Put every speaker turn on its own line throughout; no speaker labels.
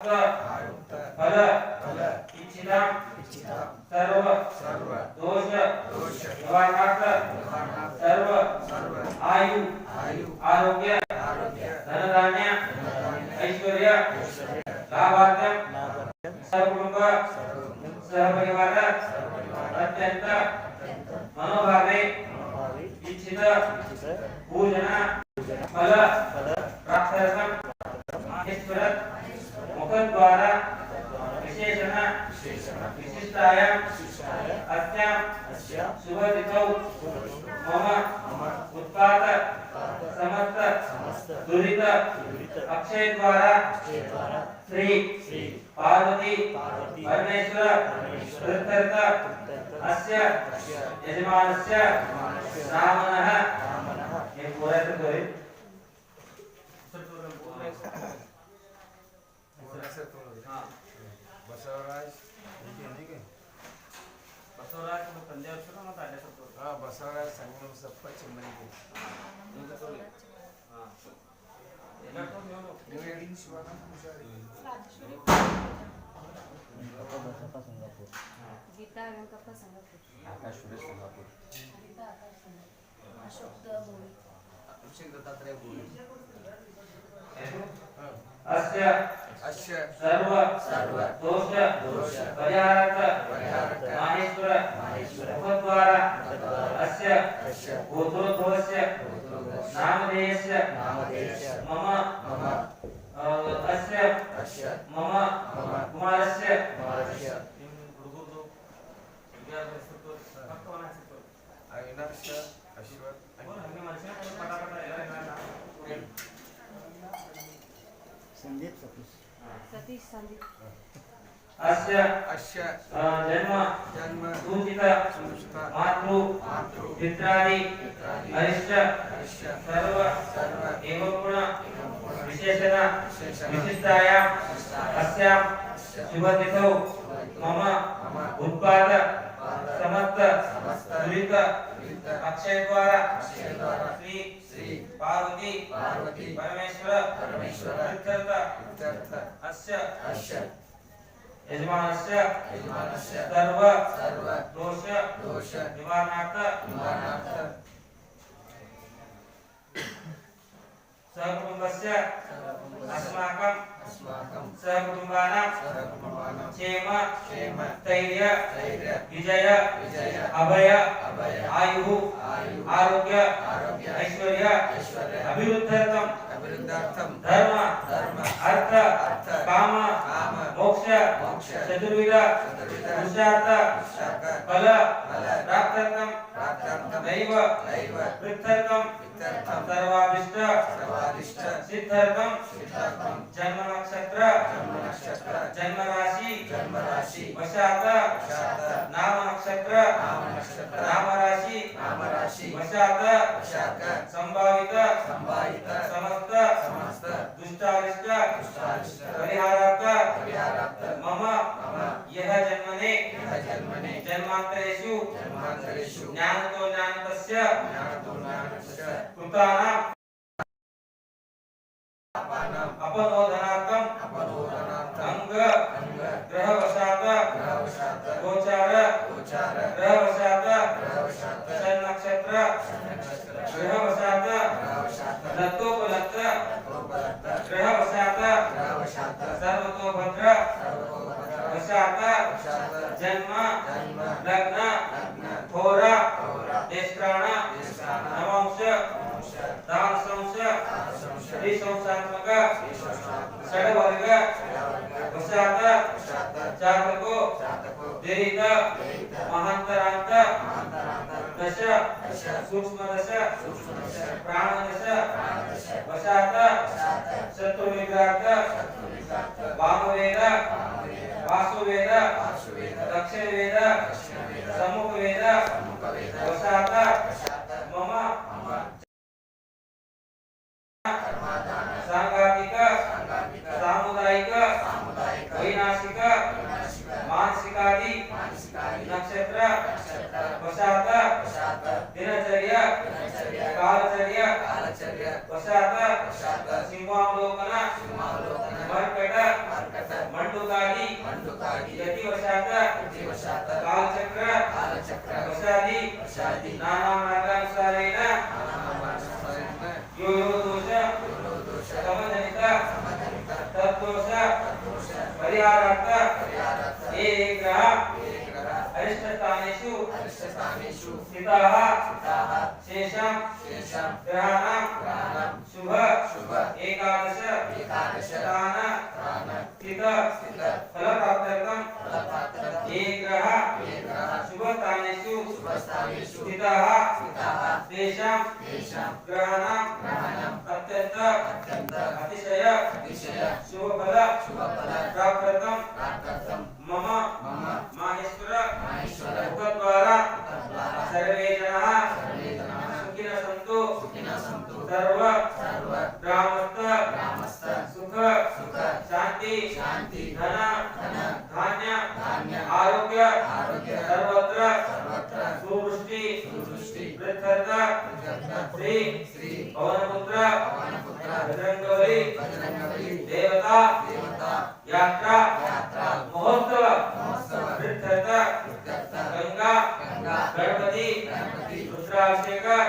फल इच्छितां सर्व दोष निवारणार्थ सर्व आयु आरोग्य धनधान्य ऐश्वर्य लाभार्थम सर्वकुटुंब सहपरिवार अत्यंत मनोभावे इच्छित पूजन फल प्राप्त्यर्थम महेश्वरत मुखद्वारा विशेषण विशिष्टायां अस्यां शुभतिथौ मम उत्पाद समस्त दुरित अक्षय द्वारा श्री पार्वती परमेश्वर कृत्यर्थ अस्य यजमानस्य रामनः हे पूरा तो करें ಬಸವರಾಜ್ ಬಸವರಾಜ್ ತಂದೆಯವರು ಮತ್ತು ಅಡ್ಡ ಸತ್ತು
ಹಾಂ ಬಸವರಾಜ್ ಸಂಗಮ ಸಪ್ಪ ಚಿಮ್ಮನಿಗೆ
ಹಾಂ ನೀವು
ಹೇಳಿ ಶಿವಾಗ ಸಂಗಾಪುರ್
ಗೀತಾ ವೆಂಕಪ್ಪ ಸಂಗಾಪುರ್ ಆಕಾಶ್ ಸುರೇಶ್ ಸಂಗಾಪುರ್ ಅಶೋಕ್ ಬೋಳಿ
ಅಭಿಷೇಕ್ ದತ್ತಾತ್ರೇಯ ಬೋಳಿ
ಅಸ್ಯ
अस्य
सर्व माहेश्वर
माहेश्वर. उपद्वारा
अस्य
अस्य
मम
मम.
मम कुमारस्य. कुमारस्य. अविनाश अश्वत
संदीप सतीश.
ಸತೀಶ್
ಸಂದೀಪ್
ಅಶ್ಯ
ಅಶ್ಯ
ಜನ್ಮ.
ಜನ್ಮ.
ಸೂಚಿತ.
ಸೂಚಿತ.
ಮಾತೃ.
ಮಾತೃ.
ಮಿತ್ರಾದಿ.
ಅರಿಷ್ಟ. ಅರಿಷ್ಟ.
ಸರ್ವ.
ಸರ್ವ.
ಏವಗುಣ
ವಿಶೇಷಣ.
ವಿಶಿಷ್ಟಾಯ.
ಅಸ್ಯಾಂ
ಶುಭದಿತೌ
ಮಮ. ಉತ್ಪಾದ.
ಸಮಸ್ತ ಸುರಿತ
ಅಕ್ಷಯದ್ವಾರ.
ಶ್ರೀ
पार्वती
पार्वती
परमेश्वर
परमेश्वर
कृत्यर्थ
इत्यर्थ
अस्य
अस्य
यजमानस्य
यजमानस्य
सर्व
सर्व
दोष
दोष
निवारणार्थ
निवारणार्थ
अस्माकम्
अस्माकं సహకుటుంబాన
క్షేమ
క్షేమ.
ధైర్య
ధైర్య.
విజయ
విజయ.
అభయ
అభయ.
ఆయు
ఆయు
ఆరోగ్య
ఆరోగ్య.
ఐశ్వర్య
ఐశ్వర్య.
అభివృద్ధర్థం
అభివృద్ధర్థం.
ధర్మ
అర్థ
కామ
మోక్ష
చతుర్విధ
పురుషార్థ
ఫల
ఫల
ప్రాప్తార్థం
ప్రాప్తార్థం.
सर्वाभिष्ट
सर्वादिष्ट
सिद्धर्थम
सिद्धार्थं
जन्म नक्षत्र
जन्म नक्षत्र
जन्म राशि
जन्म राशि
वशात
वशात।
नाम नक्षत्र
नाम नक्षत्र
नाम राशि
नाम राशि
वशात
वशात।
संभावित
संभावित।
समस्त
समस्त।
दुष्टारिष्ट
दुष्टारिष्ट
परिहारार्थ
परिहारार्थ।
मम
मम।
यह जन्मने
यः जन्मने।
जन्मान्तरेषु
जन्मान्तरेषु
ज्ञानतो ज्ञानतस्य।
ज्ञानतो ज्ञानस्य
कृतानाम् முத்தானா
அப்ப
సూక్ష్మరస
ప్రాణరస
వశాత
శత్రు
నిగ్రాత
వామవేద
వాసువేద
దక్షిణ
వేద
సముఖ
వేద
ನಕ್ಷತ್ರ
ವಸಾತ
ದಿನಚರ್ಯ
ಕಾಲಚರ್ಯ
ವಸಾತ
ಸಿಂಹಾವಲೋಕನ
ಮರ್ಕಟ ಮಂಡುಕಾಗಿ
ಯತಿ
ವಸಾತ
ಕಾಲಚಕ್ರ
ವಸಾದಿ
ನಾನಾ ಮಾರ್ಗಾನುಸಾರೇಣ ಯೋ ಯೋ ದೋಷ ಸಮಜನಿತ ತದ್ದೋಷ ಪರಿಹಾರಾರ್ಥ ಏ
ಗ್ರಹ
अरिष्टस्थानेषु
अरिष्टस्थानेषु
स्थिताः
स्थिताः
शेषां
शेषां
ग्रहाणां
ग्रहाणां
शुभ।
शुभ।
एकादश।
एकादश।
दान।
दान।
स्थित।
स्थित।
फलप्राप्त्यर्थं
फलप्राप्त्यर्थं
ये ग्रह।
ये ग्रह।
शुभस्थानेषु।
शुभस्थानेषु।
स्थिताः।
स्थिताः।
तेषां
तेषां
ग्रहाणां
ग्रहाणां
अत्यन्त।
अत्यन्त।
अतिशय।
अतिशय।
शुभफल।
शुभफल।
प्राप्त्यर्थं
प्राप्त्यर्थं
देवता
देवता
यात्रा
यात्रा
महोत्सव
महोत्सव
वृद्धर्थ
वृद्धर्थ
गंगा
गंगा
गणपति
गणपति
रुद्राभिषेक
रुद्राभिषेक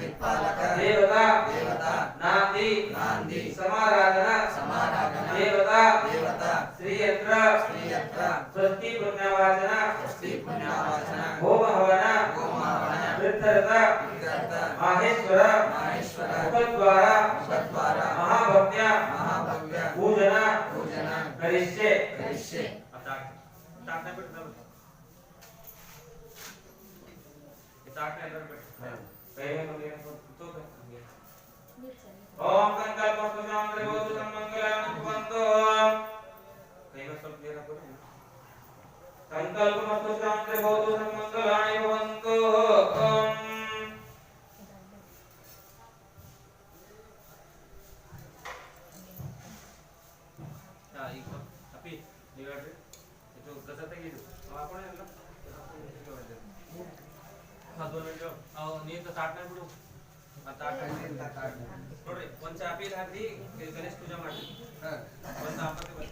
अष्टदिक्पालक देवता
देवता
नांदी
नांदी
समाराधना
समाराधना
देवता
देवता
श्रीयंत्र
श्रीयत्र
स्वस्ति पुण्यवाचन
स्वस्ति पुण्यवाचन
होम हवन
होम हवन
वृद्धर्थ
वृद्धर्थ
माहेश्वर
माहेश्वर
मुखद्वारा
मुखद्वारा
महाभव्य
महाभव्य
पूजन
पूजन
Kaya kaya itu kan. Om sankalpa sunam revotu sammangalam kuvanto. Kaya sab jera kudu. Sankalpa. दोन मिनिट अहो नीत ताट नाही ಬಿಡು. ನೋಡ್ರಿ, ಒಂದ್ ಚಾಪಿ ಹಾಕಿ ಗಣೇಶ್ ಪೂಜೆ ಮಾಡಿ ಬಂದ ಆಪತ್ತೆ ಬಂದ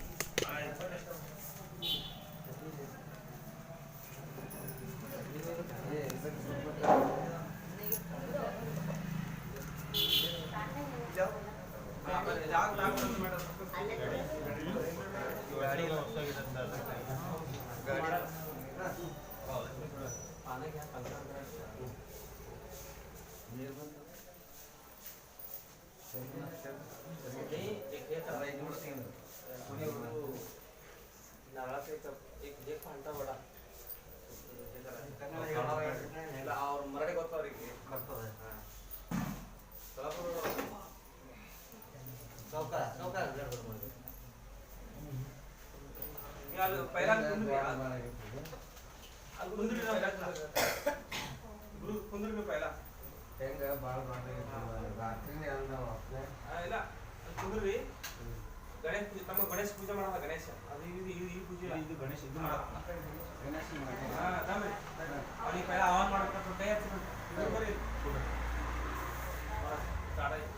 ಅಲ್ಲಿ ಪೈಲ ಕುಂದ್ರಿ ಅಲ್ಲಿ ಕುಂದ್ರಿ ನಾವು ಗುರು ಕುಂದ್ರಿ ಪೈಲ
ಹೆಂಗ ಅಂದವ
ಆ, ಇಲ್ಲ. ಅಲ್ಲಿ ಕುಂದ್ರಿ. ಗಣೇಶ ಪೂಜೆ ತಮ್ಮ ಗಣೇಶ ಪೂಜೆ ಮಾಡೋದ ಗಣೇಶ. ಅದು ಇದು ಇದು ಈ ಪೂಜೆ ಇದು ಗಣೇಶ ಇದು ಹಾ. ತಮ್ಮ ಅವ್ನಿಗೆ ಪೈಲ ಆನ್ ಮಾಡ್ಬೇಕು ಕೈ ಬರ್ರಿ ಸ್ಟಾರ್ಟ್ ಆಯ್ತು.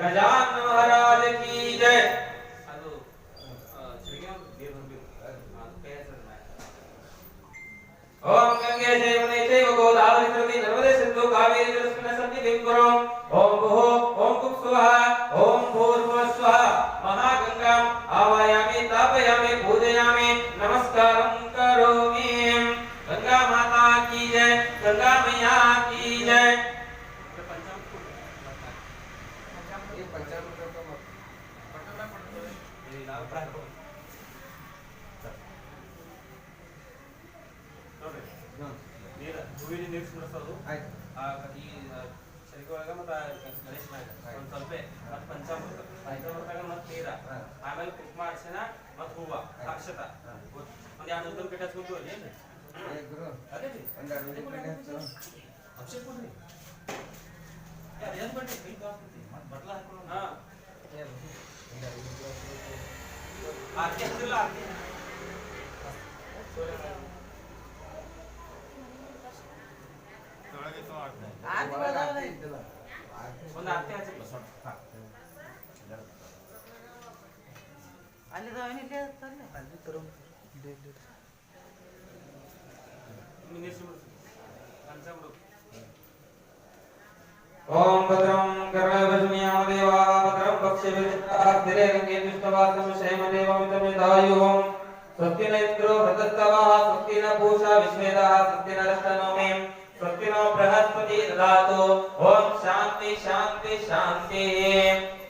गजानन महाराज की जय।
ओम गंगे जयवने चैव
गोदावरी सरस्वती नर्मदे सिंधु कावेरी
जलस्मिन् सन्निधिं कुरु
ओम भूः ओम कुप्
स्वाहा ओम भूर्भुवः स्वाहा।
ओम भद्रम कर्णभुजमियाम देवा भद्रम पक्षे तिरेरङ्गेन विष्णवासं शयमदेवमितमेधायुः स्वस्ति न इन्द्रो हृतस्तवः स्वस्ति न पूषा विश्वेदाः स्वस्ति न रष्टनोमि। स्वस्ति नो बृहस्पति शांति शांति शान्ति शान्ति, शान्तिः।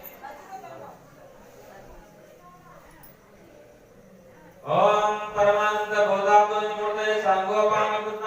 ॐ
परमानन्दबोधाबुजमूर्तये साङ्गोपाङ्गपुत्र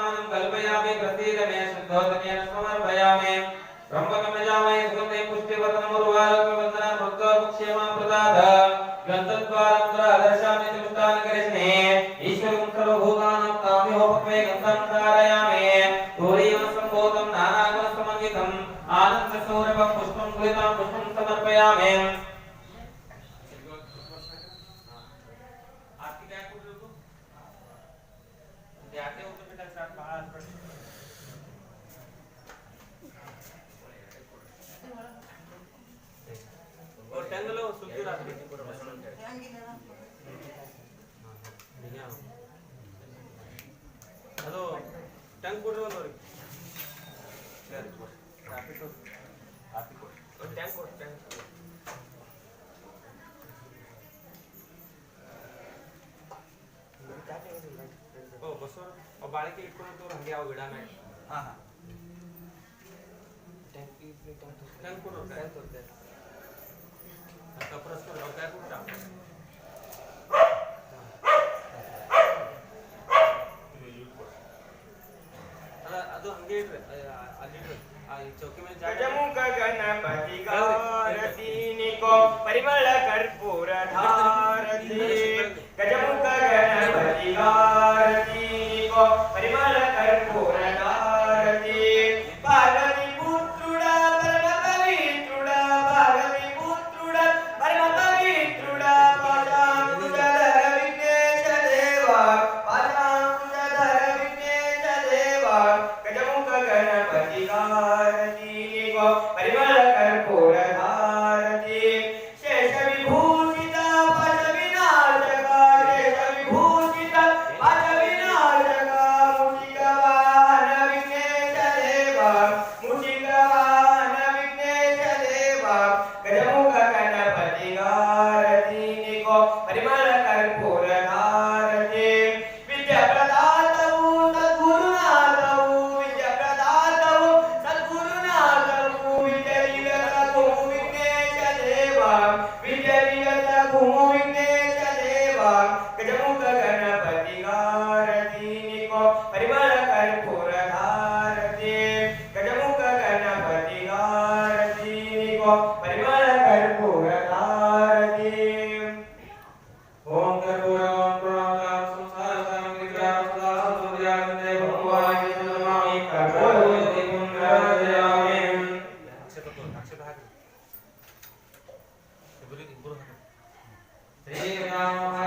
ಕೊಡ್ರಿ ಒಂದು ಅವ್ರಿಗೆ ಟ್ಯಾಂಕ್ ಕೊಡ್ರಿ ಕಾಫಿ ಕೊಡ್ರಿ ಕಾಫಿ ಕೊಡ್ರಿ ಟ್ಯಾಂಕ್ ಕೊಡ್ರಿ ಟ್ಯಾಂಕ್ ಕೊಡ್ರಿ ಓ ಬಸವ ಬಾಳಿಕೆ ಇಟ್ಕೊಂಡವ್ರು ಹಂಗೆ ಯಾವ ಗಿಡ ಮೇಲೆ
ಹಾಂ ಹಾಂ
ಟ್ಯಾಂಕ್ ಟ್ಯಾಂಕ್ ಕೊಡ್ರಿ ಟ್ಯಾಂಕ್ ಕೊಡ್ರಿ ಕಪ್ರಸ್ ಕೊಡ್ರಿ ಅವ್ರು ಟ್ಯಾಂಕ್ ಕೊಡ್ರಿ ಅದು ಹಂಗೆ ಇಡ್ರಿ ಅಲ್ಲಿಡ್ರಿ
ಗಜಮುಖ ಗಣಪತಿ ಪರಿಮಳ ಕರ್ಪೂರ ಧಾರತಿ ಗಜಮುಖ
Sri Rama